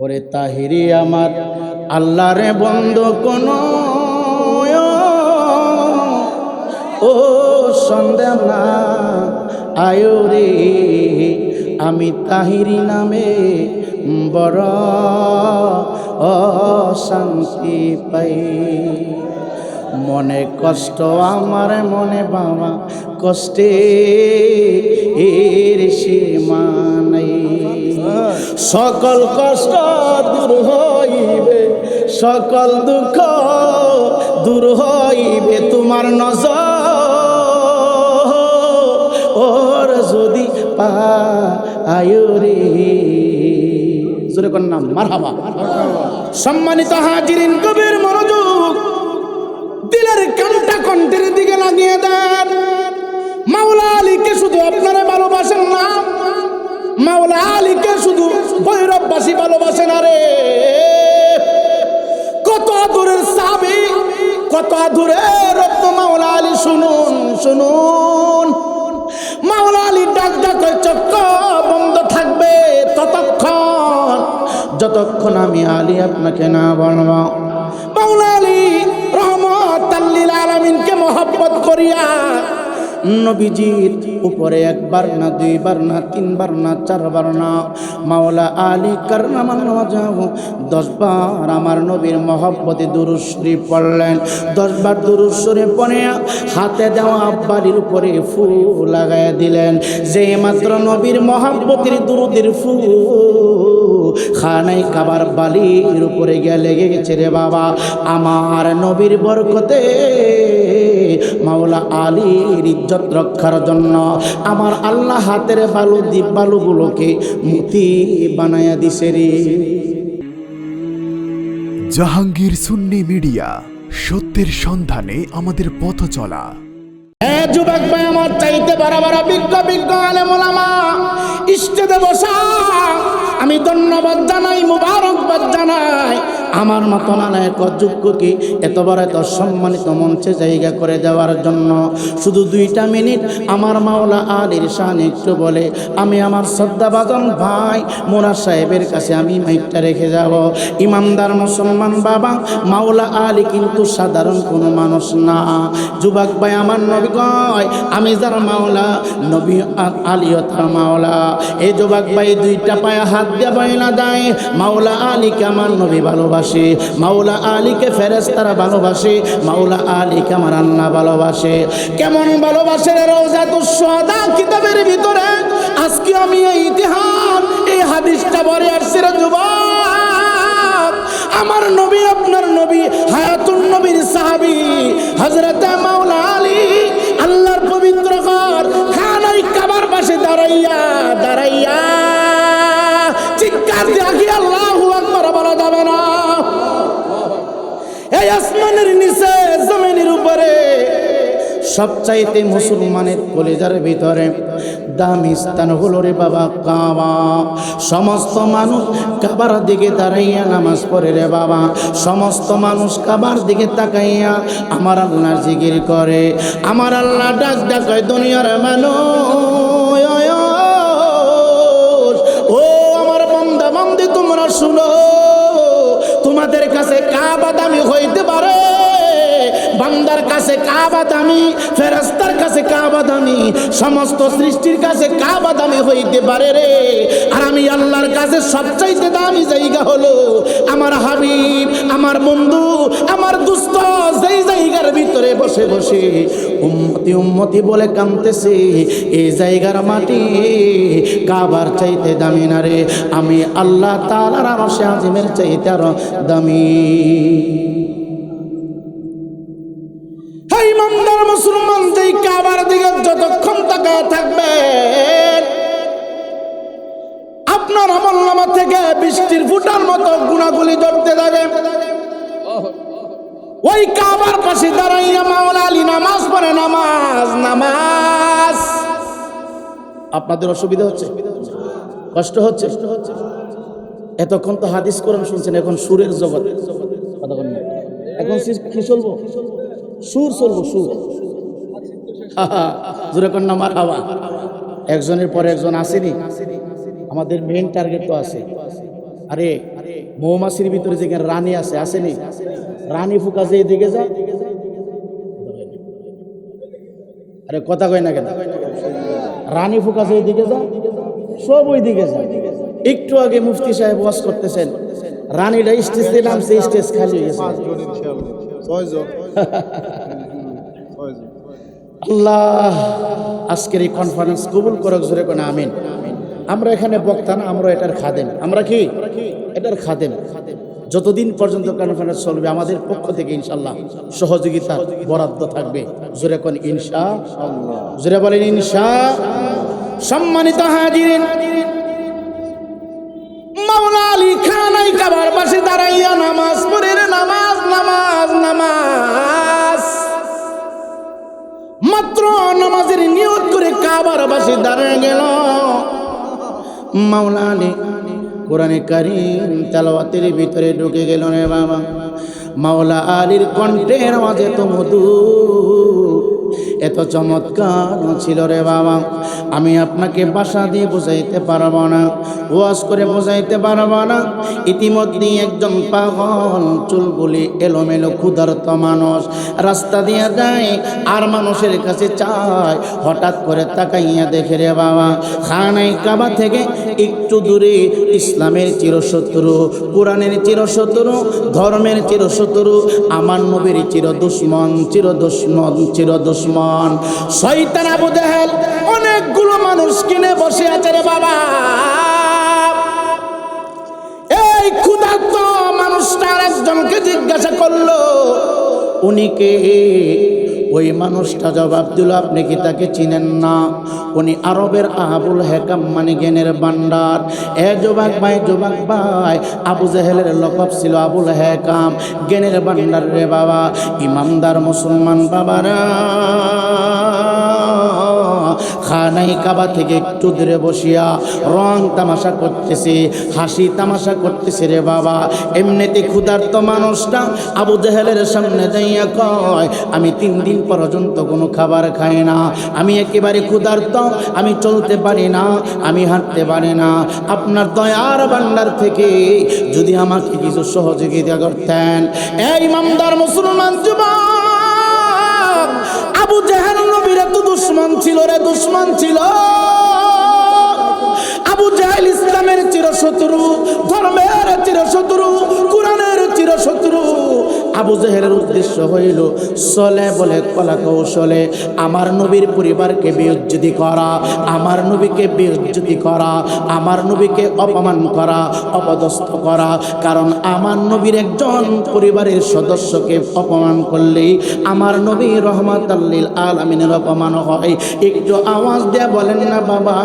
ওরে তাহিরি আমার, আল্লাহরে বন্ধ কোন ও সন্দেহ না। আয়ো রে, আমি তাহিরি নামে বড় অশান্তি পাই। মনে কষ্ট, আমার মনে বাবা কষ্টে। এর সীমা নাই সকল কষ্ট দূর হইবে, সকল দুঃখ দূর হইবে তোমার নজর। ওর যদি পায়ুরি জোরে কোন নাম মারহাবা। সম্মানিত হাজিরিন, কবির মনোযোগ দিলের কানটা কণ্ঠের দিকে লাগিয়ে দেন। মাওলা আলীকে শুধু আপনারা ভালোবাসেন না, মাওলা আলীকে শুধু ভৈরববাসী ভালোবাসেন আরে কত দূরের সাবি কত দূরের রত্ন মাওলা আলী, শুনুন শুনুন। মাওলা আলী ডাক ডাক চক্ক বন্ধ থাকবে ততক্ষণ, যতক্ষণ আমি আলী আপনাকে না বলব। মাওলা আলী আল্লিল আলমিনকে মহব্বত করিয়া নবীজির উপরে একবার না, দুইবার না, তিনবার না, চারবার না। মাওলা আলী কারনামান যাও দশবার আমার নবীর মহব্বতে দুরুশ্বরী পড়লেন। দশবার দুরুশ্বরে পড়ে হাতে দেওয়া বাড়ির উপরে ফুল লাগাইয়া দিলেন। যে মাত্র নবীর মহব্বতের দুরুদের ফুল খানাই কাবার বালির উপরে গিয়ে লেগে গেছে রে বাবা। আমার নবীর বরকতে মাওলা আলীর ইজ্জত রক্ষার জন্য আমার আল্লাহ হাতের বালু দ্বীপ বালুগুলোকে মুতি বানায়া দিছে রে। জাহাঙ্গীর সুন্নি মিডিয়া সত্যের সন্ধানে আমাদের পথ চলা। যুবক ভাই আমার চাইতে বড় বড় বিজ্ঞ বিজ্ঞ আলেম ওলামা ইষ্টদে বসা আমি ধন্যবাদ জানাই মুবারকবাদ জানাই আমার মতো নানায়ক যোগ্যকে এত বড় এত সম্মানিত মঞ্চে জায়গা করে দেওয়ার জন্য। শুধু দুইটা মিনিট আমার মাওলা আলীর শান একটু বলে, আমি আমার শ্রদ্ধাভাজন ভাই মোনা সাহেবের কাছে আমি মাইকটা রেখে যাব। ইমানদার মুসলমান বাবা, মাওলা আলী কিন্তু সাধারণ কোনো মানুষ না। যুবক ভাই আমার নবী কয়, আমি যার মাওলা, নবী আলীও তার মাওলা। এই যুবক ভাই দুইটা পায়ে হাত দিয়ে বাইনা দেয়, মাওলা আলীকে আমার নবী ভালোবাসে। মাওলা আলীকে ফেরেস্তারা ভালোবাসে। মাওলা আলীকে আমার আল্লাহ ভালোবাসে। কেমন ভালোবাসে রোজা তো সদা কিতাবের ভিতরে? আজকে আমি এই ইতিহাস, এই হাদিসটা বলে আসছি রে যুবক। আমার নবী, আপনার নবী, হায়াতুন নবীর সাহাবী, হযরতে মাওলা আলী, আল্লাহর পবিত্র ঘর, খানাই কাবার পাশে দাঁড়াইয়া দাঁড়াইয়া চিৎকার দিয়ে আল্লাহু এই আসমানের নিচে, জমিনের উপরে। সবচাইতে মুসলমানের কলেজার ভিতরে দামি স্থান হলো রে বাবা কাবা। সমস্ত মানুষ কাবার দিকে দাঁড়াইয়া নামাজ পড়ে রে বাবা। সমস্ত মানুষ কাবার দিকে তাকাইয়া আমার আল্লাহ জিকির করে। আমার আল্লাহ ডাক ডাকায় দুনিয়ার মানুষ। ও আমার বন্দা বন্দি তোমরা শুনো। তোমাদের কাছে হইতে পারে। বান্দার কাছে কাবা দামি ফেরাস্তার কাছে কাবা দামি সমস্ত সৃষ্টির কাছে কাবা দামি হইতে পারে রে। আর আমি আল্লাহর কাছে সবচাইতে দামি জায়গা হলো আমার হাবিব, আমার বন্ধু, আমার দুস্থ, যেই জায়গার ভিতরে বসে বসে উম্মতি উম্মতি বলে কামতেছে এই জায়গার মাটি কাবার চাইতে দামি না রে। আমি আল্লাহ তালার আরশে আজিমের চাইতে আরও দামি। আপনাদের অসুবিধা হচ্ছে? কষ্ট হচ্ছে? এতক্ষণ তো হাদিস কোরআন শুনছেন, এখন সুরের জগৎ। এখন কি চলবো? সুর চলবো, সুর। জোরে কন্যা, মার হাওয়া। একজনের পরে একজন আসেনি। আমাদের মেন টার্গেট তো আছে। আরে, মৌমাছির ভিতরে যেখানে রানী আছে, আসেনি? রানী ফুকা যে এদিকে যা আরে কথা কয় না কেন? রানী ফুকা যে এদিকে যা সব ওই দিকে যা। একটু আগে মুফতি সাহেব ওয়াজ করতেছেন রানীরা স্টেজ দিলাম সেই স্টেজ খালি হয়ে গেছে। আল্লাহ আজকের এই কনফারেন্স কবুল করক জোরে কোন আমিন। আমরা এখানে বক্তা না আমরা এটার খাদেম। আমরা কি? এটার খাদেম। যতদিন পর্যন্ত কনফারেন্স চলবে, আমাদের পক্ষ থেকে ইনশাল্লাহ সহযোগিতা বরাদ্দ থাকবে। জোরে কোন ইনশা? জোরে বলেন ইনশা। সম্মানিত হাজিরিন, মাওলা আলী খানাই কাবার পাশে দাঁড়াইয়া নামাজ পড়ে নামাজ নামাজ নামাজ। মাত্র নামাজের নিয়ত করে কাবার বাসে দাঁড়িয়ে গেল। মাওলা আলী কোরআনে কারিম তালাওয়াতের ভিতরে ঢুকে গেল রে বাবা। মাওলা আলীর কণ্ঠের মাঝে তো মধু এত চমৎকার ছিল রে বাবা। আমি আপনাকে বাসা দিয়ে বোঝাইতে পারব না, ওয়াজ করে বোঝাইতে পারব না। ইতিমধ্যে একজন পাগল চুলগুলি এলোমেলো ক্ষুধার্ত মানুষ রাস্তা দিয়ে যায় আর মানুষের কাছে চায়, হঠাৎ করে তাকাইয়া দেখে রে বাবা, খানাই কাবা থেকে একটু দূরে ইসলামের চিরশত্রু, কোরআনের চিরশত্রু, ধর্মের চিরশত্রু, আমার নবীর চির দুশ্মন চির দুশ্মন চির দুশ্মন শয়তান আবু জাহেল অনেকগুলো মানুষ কিনে বসে আছে রে বাবা। এই ক্ষুধার্ত মানুষটা আর একজনকে জিজ্ঞাসা করল, উনি কে? ওই মানুষটা জবাব দিল, আপনি কি তাকে চিনেন না? উনি আরবের আহাবুল হেকাম মানে জ্ঞানের ভান্ডার এ জোবাক ভাই জোবাক ভাই, আবু জাহেলের লকব ছিল আবুল হেকাম। জ্ঞানের ভান্ডার রে বাবা ইমানদার মুসলমান বাবারা। খানাই কাবা থেকে একটু দূরে বসিয়া রং তামাশা করতেছে, হাসি তামাশা করতেছে রে বাবা। এমনিতে ক্ষুধার্ত মানুষটা আবু জাহেলের সামনে যাইয়া কয়, আমি তিন দিন পর্যন্ত কোনো খাবার খাই না। আমি একেবারে ক্ষুধার্ত, আমি চলতে পারি না, আমি হাঁটতে পারি না। আপনার দয়ার ভান্ডার থেকে যদি আমাকে কিছু সহযোগিতা করতেন। এই ইমামদার মুসলমান যুবক আবু জাহেল নবীর এত দুশ্মন ছিল রে, দুশ্মন ছিল। আবু জাহেল ইসলামের চিরশত্রু, ধর্মের চিরশত্রু। আবু জাহেলের উদ্দেশ্য হইল, চলে বলে কলা কৌশলে, আমার নবীর পরিবারকে বিউজ্জতি করা, আমার নবীকে বিউজ্জতি করা, আমার নবীকে অপমান করা, অপদস্থ করা, কারণ আমার নবীর একজন পরিবারের সদস্যকে অপমান করলেই আমার নবী রহমত আল্লিল আলমিনের অপমান হয়। একটু আওয়াজ দেয়া বলেন না বাবা,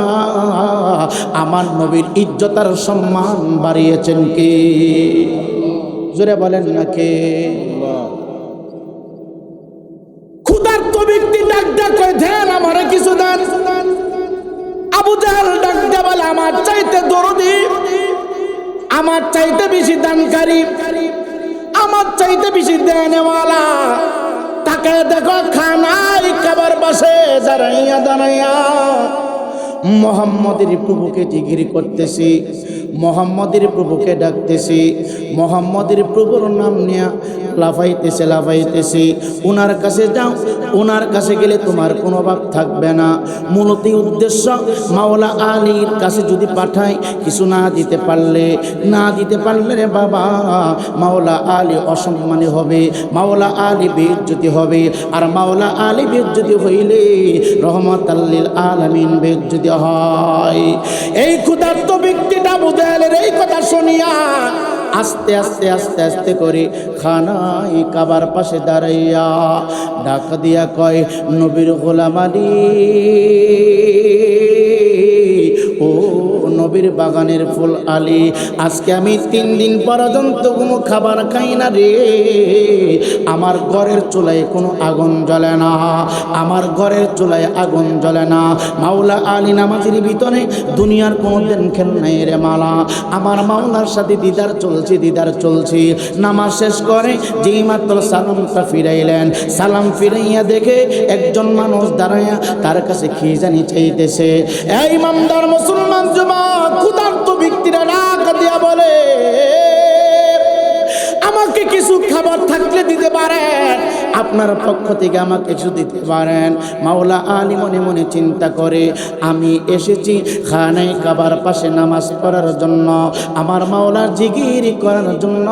আমার নবীর ইজ্জত আর সম্মান বাড়িয়েছেন কে? জোরে বলেন না কে ক্ষুধার্ত ব্যক্তি ডাক ডাক ধ্যান আমারে কিছু দেন। আবু জাহাল ডাক দেয়া বলে, আমার চাইতে দরদি, আমার চাইতে বেশি দানকারী, আমার চাইতে বেশি দেনেওয়ালা। তাকে দেখো খানাই খাবার বসে দাঁড়াইয়া দাঁড়াইয়া মোহাম্মদের প্রভুকে জিগির করতেছি, মোহাম্মদের প্রভুকে ডাকতেছি, মোহাম্মদের প্রভুর নাম নিয়ে লাফাইতেছে, লাফাইতেছি। ওনার কাছে যাও ওনার কাছে গেলে তোমার কোনো অভাব থাকবে না। মূলত উদ্দেশ্য মাওলা আলীর কাছে যদি পাঠাই, কিছু না দিতে পারলে, না দিতে পারলে রে বাবা, মাওলা আলী অসম্মানী হবে, মাওলা আলী বেজ্জতি হবে। আর মাওলা আলী বেজ্জতি হইলে রহমত আল্লিল আলমিন বেজ্জতি হয়। এই ক্ষুধার্ত ব্যক্তিটা বুঝালের এই কথা শুনিয়া আস্তে আস্তে আস্তে আস্তে করে খানাই কাবার পাশে দাঁড়াইয়া ডাক দিয়া কয়, নবীর গোলাম আলী, ও নবীর বাগানের ফুল আলী। আজকে আমি তিন দিন পর্যন্ত কোনো খাবার খাই না রে। আমার ঘরের চুলায় কোনো আগুন জ্বলে না। আমার ঘরের চুলায় আগুন জ্বলে না। মাওলা আলী নামাজের ভিতরে দুনিয়ার কোনো দিন খেল নাই রে মালা। আমার মাওলার সাথে দিদার চলছে দিদার চলছে। নামাজ শেষ করে যেই মাত্র সালামটা ফিরাইলেন, সালাম ফিরাইয়া দেখে একজন মানুষ দাঁড়াইয়া তার কাছে খেয়ে জানি চাইতেছে। এই মামদার মুসলমান যুবক! ক্ষুধার্ত ব্যক্তিরা ডাক দিয়া বলে খবর থাকলে দিতে পারেন। আপনার পক্ষ থেকে আমাকে কিছু দিতে পারেন। মাওলা আলী মনে মনে চিন্তা করে, আমি এসেছি খানাই কাবার পাশে নামাজ পড়ার জন্য। আমার মাওলার জিগির করার জন্য।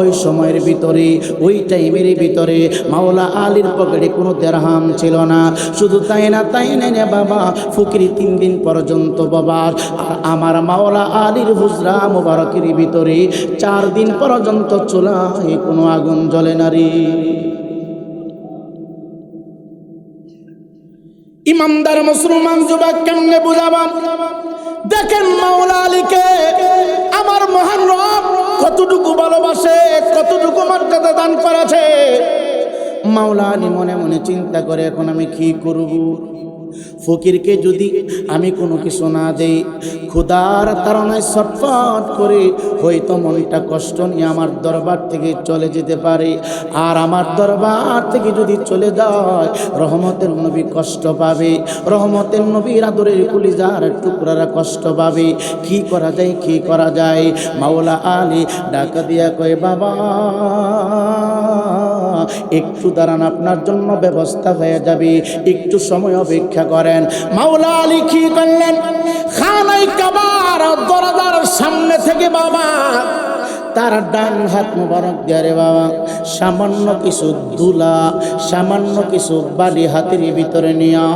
ওই সময়ের ভিতরে, ওই টাইমের ভিতরে মাওলা আলীর পকেটে কোনো দেরহাম ছিল না। শুধু তাই না তাই না বাবা, ফুকরি তিন দিন পর্যন্ত বাবা আর আমার মাওলা আলীর হুজরা মুবারকের ভিতরে চার দিন পর্যন্ত চুলায় কোনো আগুন জ্বলে না রে ইমামদার মুসলমান যুবক কেমনে বুঝাবাম দেখেন মাওলা আলীকে, আমার মহান রব কতটুকু ভালোবাসে, কতটুকু মর্যাদা দান করেছে। মাওলা আলী মনে মনে চিন্তা করে, এখন আমি কি করব? ফকিরকে যদি আমি কোনো কিছু না দেই ক্ষুদার তারণায় ছটফট করে হয়তো মনটা কষ্ট নিয়ে আমার দরবার থেকে চলে যেতে পারে। আর আমার দরবার থেকে যদি চলে যায়, রহমতের নবী কষ্ট পাবে। রহমতের নবীর আদরের কুলিজার টুকরারা কষ্ট পাবে। কি করা যায়, কি করা যায়? মাওলা আলী ডাকা দিয়া কয়, বাবা একটু দাঁড়ান, আপনার জন্য ব্যবস্থা হয়ে যাবে। একটু সময় অপেক্ষা করেন। মাওলা আলী কি করলেন? খানাই কাবার দরজার সামনে থেকে বাবা, তার ডান হাত মুবারক দিয়ে বাবা। সামান্য কিছু দুলা, সামান্য কিছু বালি হাতের ভিতরে নিয়া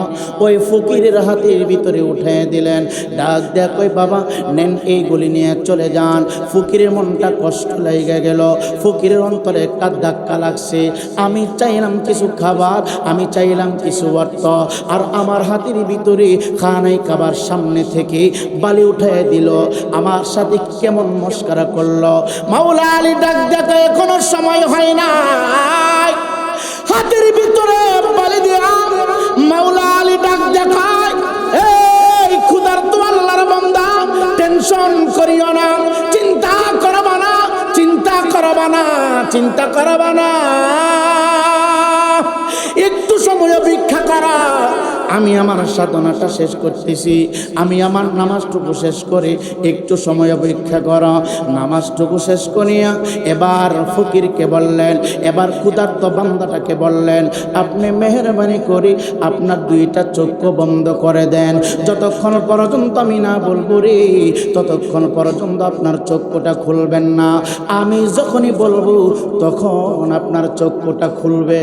ওই ফকিরের হাতের ভিতরে উঠে দিলেন। ডাক দেয়া কই বাবা, নেন এইগুলি নিয়ে চলে যান। ফকিরের মনটা কষ্ট লেগে গেল। ফকিরের অন্তরে একটা ধাক্কা লাগছে। আমি চাইলাম কিছু খাবার, আমি চাইলাম কিছু অর্থ। আর আমার হাতের ভিতরে খানাই খাবার সামনে থেকে বালি উঠে দিল। আমার সাথে কেমন মস্কারা করল। মাওলা আলী ডাক দেখে এখনও সময় হয় না। হাতের ভিতরে বালি দিয়া মাওলা আলী ডাক দেখায়। এই চিন্তা করবা না, চিন্তা করবা না, চিন্তা করবা না। আমি আমার সাধনাটা শেষ করতেছি। আমি আমার নামাজটুকু শেষ করে একটু সময় অপেক্ষা করা। নামাজটুকু শেষ করিয়া এবার ফকিরকে বললেন, এবার ক্ষুধার্ত বান্দাটাকে বললেন, আপনি মেহরবানি করি আপনার দুইটা চক্ষু বন্ধ করে দেন। যতক্ষণ পর্যন্ত আমি না বলব রে, ততক্ষণ পর্যন্ত আপনার চক্ষুটা খুলবেন না। আমি যখনই বলব, তখন আপনার চক্ষুটা খুলবে।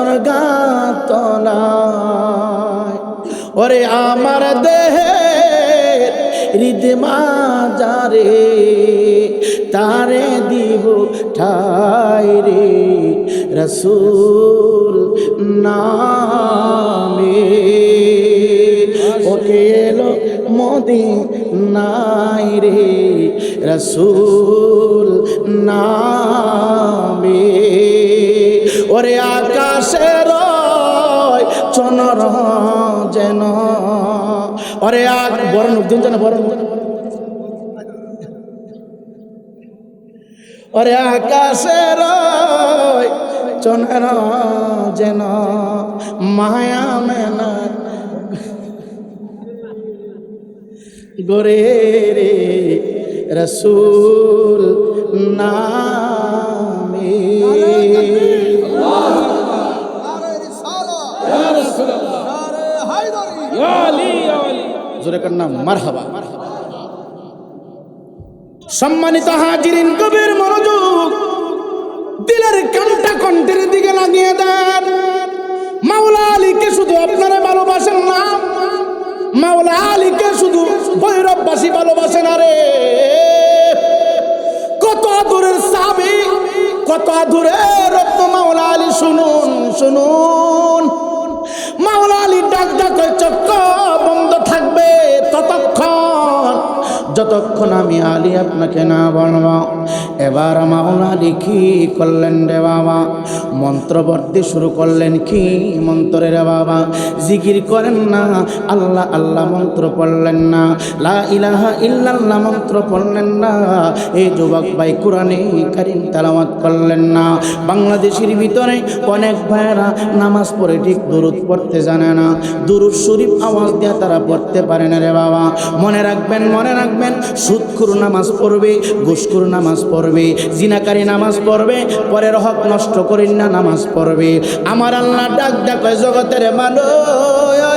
দরগা তলায় ওরে আমার দেহে হৃদমা যারে তারে দিব ঠাই রে রসুল নামে। ওকে মোদি নাই রে রসুল নামে। ওরে চনর যেন। ওরে আগ বড় নুকদিন যেন বড় ওরে আকাশের চনর যেন। মায়া মেনা গোরে রে রসুল নামে সম্মানিত হাজিরিন, কবির মনোযোগ, দিলের কানটা কণ্ঠের দিকে লাগিয়ে দেন। মাওলা আলীকে শুধু আপনারা ভালোবাসেন না, মাওলা আলীকে শুধু ভৈরববাসী ভালোবাসেন, আরে। কত আদরের সাবি কত আদরের রত্ন মাওলা আলী, শুনুন শুনুন। ডাকের চক্র বন্ধ থাকবে ততক্ষণ, যতক্ষণ আমি আলী আপনাকে না বানবা এবার মাওলা লিখি করলেন রে বাবা। মন্ত্র পড়তে শুরু করলেন কি? মন্ত্রে রে বাবা, জিকির করেন না। আল্লাহ আল্লাহ মন্ত্র পড়লেন না। লা ইলাহা ইল্লাল্লাহ মন্ত্র পড়লেন না। এই যুবক ভাই কোরআনে কারিম তালামাত করলেন না। বাংলাদেশের ভিতরে অনেক ভাইয়েরা নামাজ পড়ে ঠিক দুরুদ পড়তে জানে না। দুরুদ শরীফ আওয়াজ দিয়ে তারা পড়তে পারে না রে বাবা। মনে রাখবেন মনে রাখবেন, সুদখুর নামাজ পড়বে, ঘুষখুর নামাজ পড়বে, জিনাকারী নামাজ পড়বে, পরের হক নষ্ট করেন না নামাজ পড়বে। আমার আল্লাহ ডাক ডাক জগতের মানুষ।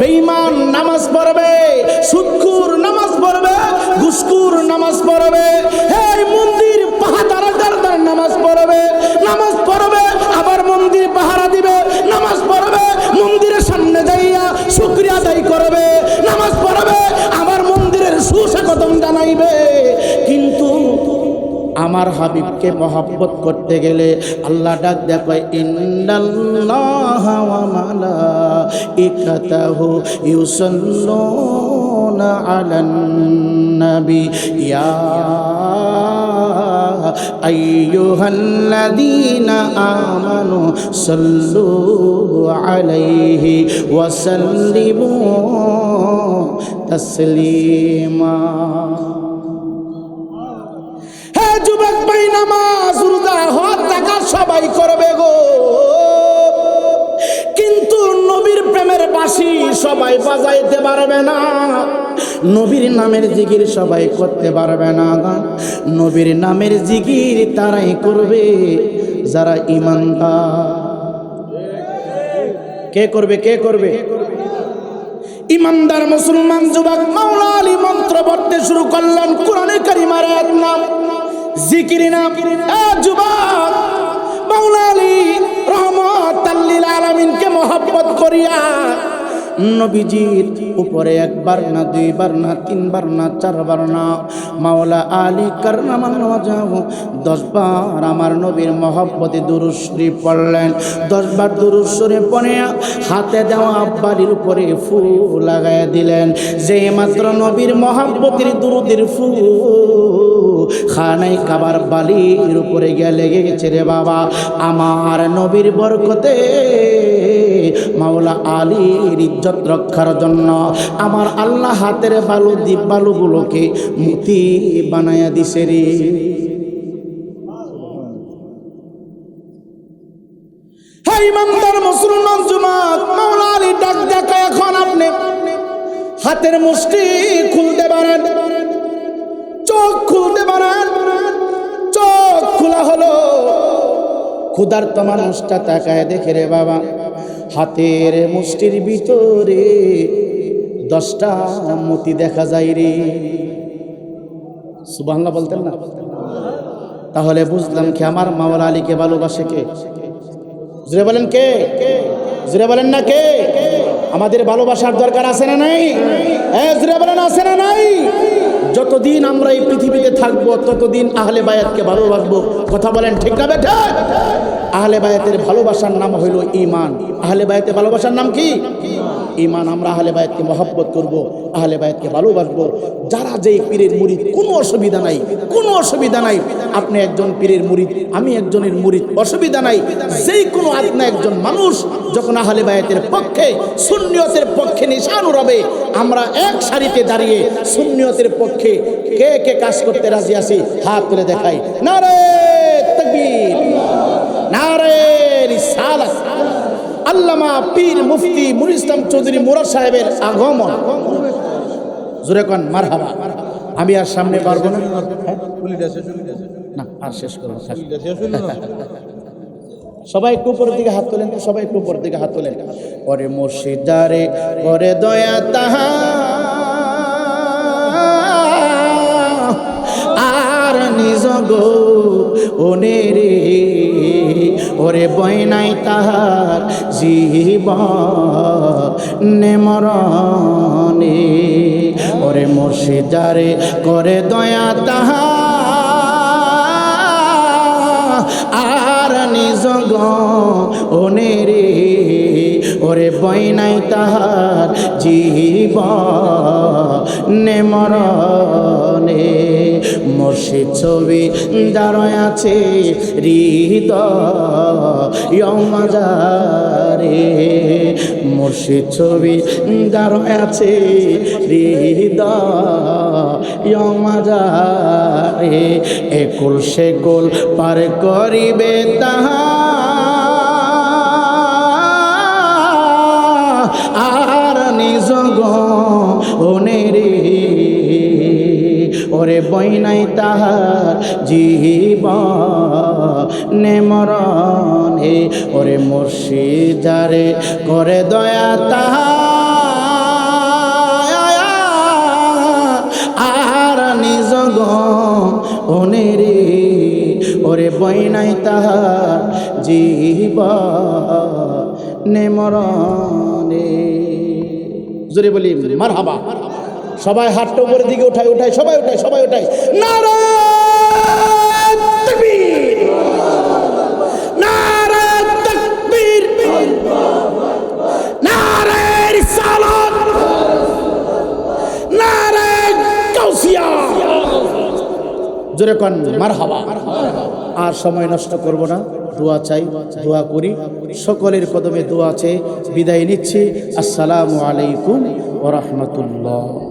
বেইমান নামাজ পড়বে সুদখুর নামাজ পড়বে ঘুষখুর নামাজ পড়বে। এই মন্দির পাহাড় দার নামাজ পড়বে নামাজ পড়বে, আবার মন্দির পাহারা দিবে, নামাজ পড়বে, মন্দিরের সামনে যাইয়া শুক্রিয়া আদায় করবে। আমার হাবিবকে মহব্বত করতে গেলে আল্লাহ ডাক দেখো ইন্নাল্লাহ ওয়া ইউসাল্লুনা আলান নবী, ইয়া আমানু সাল্লু আলাইহি ওয়া সাল্লিমু তাসলিমা। হে যুবক ভাই নামাজ রোজা হজ জাকাত সবাই করবে গো। কিন্তু নবীর প্রেমের বাসি সবাই বাজাইতে পারবে না। নবীর নামের জিগির সবাই করতে পারবে না। নবীর নামের জিগির তারাই করবে, যারা ইমানদার। কে করবে কে করবে? ইমানদার মুসলমান যুবক মাওলা আলী মন্ত্র পড়তে শুরু করলেন কোরআনে কারিমার এক নাম। জিকির এ যুবক, মাওলা আলী রহমত আল্লিল আলামিনকে মহব্বত করিয়া নবীজির উপরে একবার না, দুইবার না, তিনবার না, চারবার না, মাওলা আলী কারনামান দশবার আমার নবীর মহব্বতে দুরুশ্রী পড়লেন। দশবার দুরুশ্বরে পড়ে হাতে দেওয়া বাড়ির উপরে ফুল লাগাইয়া দিলেন। যে মাত্র নবীর মহাব্বতির দুরুদের ফুল খানাই কাবার বালির উপরে গিয়ে লেগে গেছে রে বাবা। আমার নবীর বরকতে মাওলা আলীর ইজ্জত রক্ষার জন্য আমার আল্লাহ হাতের বালু দ্বীপ বালুগুলোকে মুতি বানায়া দিছে রে। হাতের মুষ্টি খুলতে পারেন। চোখ খুলতে পারেন। চোখ খোলা হলো। ক্ষুধার্ত মানুষটা তাকায় দেখে রে বাবা, হাতের মুষ্টির ভিতরে দশটা মতি দেখা যায় রে। সুবাংলা বলতেন না? তাহলে বুঝলাম কি আমার মাওলা আলীকে ভালোবাসে কে? জুড়ে বলেন কে? জুড়ে বলেন না কে? আমাদের ভালোবাসার দরকার আছে না নাই? হ্যাঁ জুড়ে বলেন, আছে না নাই? যতদিন আমরা এই পৃথিবীতে থাকব, ততদিন আহলে বায়াতকে ভালোবাসবো। কথা বলেন ঠিক না বেঠে? আহলে বায়াতের ভালোবাসার নাম হইল ইমান আহলে বায়াতের ভালোবাসার নাম কি? ইমান আমরা আহলে বায়াতকে মহব্বত করব, আহলে বায়াতকে ভালোবাসবো। যারা যেই পীরের মুরিদ, কোনো অসুবিধা নাই, কোনো অসুবিধা নাই। আপনি একজন পীরের মুরিদ, আমি একজনের মুরিদ, অসুবিধা নাই। যেই কোনো আপনি একজন মানুষ যখন আহলে বায়াতের পক্ষে, সুন্নিয়তের পক্ষে নিশানু রবে আমরা এক সারিতে দাঁড়িয়ে সুন্নিয়তের পক্ষে কে কে কাজ করতে রাজি আছি, হাত তুলে দেখাই। নারে তকবীর নারে রিসালাত। আল্লামা পীর মুফতি মুর ইসলাম চৌধুরী মুরাদ সাহেবের আগমন। জোরে কন, মারহাবা। আমি আর সামনে পারব না। হ্যাঁ? না, আর শেষ করব সবাই একটু উপরের দিকে হাত তোলেন সবাই একটু উপরের দিকে হাত তোলেন। পরে মুর্শিদারে পরে দয়া তাহা ওরে বয়নাই তাহার জীব নেমরণে ওরে মুর্শিদারে করে দয়া তাহা আর নিজ ওনে রে। ওরে বইনাই তাহার জীব মরণে। মসজিদ ছবি দাঁড়ায় আছে হৃদয় মাজারে মসজিদ ছবি দাঁড়ায় আছে হৃদয়। মাজারে একুল সেকুল পার করিবে তাহা। আর নিজ রে ওরে বইনাই তাহার জীব নেমরণে ওরে মুর্শিদারে করে দয়া তাহার আর নিজ রে, ওরে বইনাই তাহার জীব নেমরণে জোরে বলি মার হাবা সবাই হাতটা উপরের দিকে উঠায় উঠায়, সবাই উঠায়, সবাই হাবা আর সময় নষ্ট করব না, দোয়া চাই, দোয়া করি। সকলের কদমে দোয়া চেয়ে বিদায় নিচ্ছি। আসসালামু আলাইকুম ওরহমতুল্লাহ